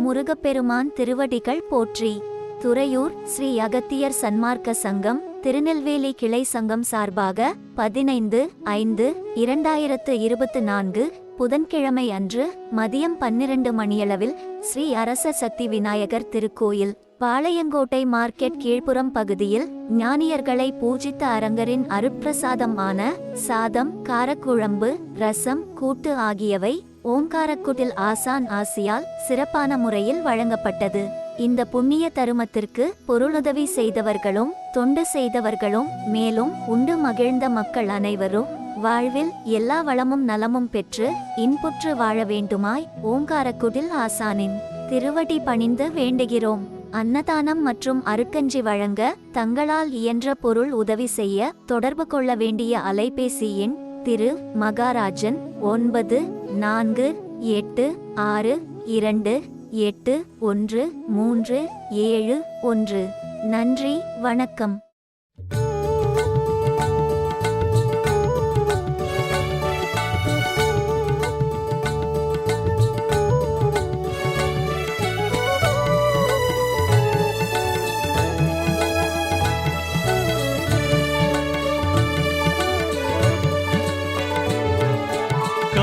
முருகப்பெருமான் திருவடிகள் போற்றி. துறையூர் ஸ்ரீ அகத்தியர் சன்மார்க்க சங்கம் திருநெல்வேலி கிளை சங்கம் சார்பாக பதினைந்து ஐந்து இரண்டாயிரத்து இருபத்து நான்கு புதன்கிழமை அன்று மதியம் பன்னிரண்டு மணியளவில் ஸ்ரீ அரச சக்தி விநாயகர் திருக்கோயில் பாளையங்கோட்டை மார்க்கெட் கீழ்ப்புறம் பகுதியில் ஞானியர்களை பூஜித்த அரங்கரின் அருட்பிரசாதமான சாதம் காரக்குழம்பு ரசம் கூட்டு ஆகியவை ஓங்காரக்குடில் ஆசான் ஆசியால் சிறப்பான முறையில் வழங்கப்பட்டது. இந்த புண்ணிய தருமத்திற்கு பொருளுதவி செய்தவர்களும் தொண்டு செய்தவர்களும் மேலும் உண்டு மகிழ்ந்த மக்கள் அனைவரும் வாழ்வில் எல்லா வளமும் நலமும் பெற்று இன்புற்று வாழ வேண்டுமாய் ஓங்காரக்குடில் ஆசானின் திருவடி பணிந்து வேண்டுகிறோம். அன்னதானம் மற்றும் அருக்கஞ்சி வழங்க தங்களால் இயன்ற பொருள் உதவி செய்ய தொடர்பு கொள்ள வேண்டிய அலைபேசி எண் திரு மகாராஜன் ஒன்பது நான்கு எட்டு ஆறு இரண்டு எட்டு ஒன்று மூன்று ஏழு ஒன்று. நன்றி வணக்கம்.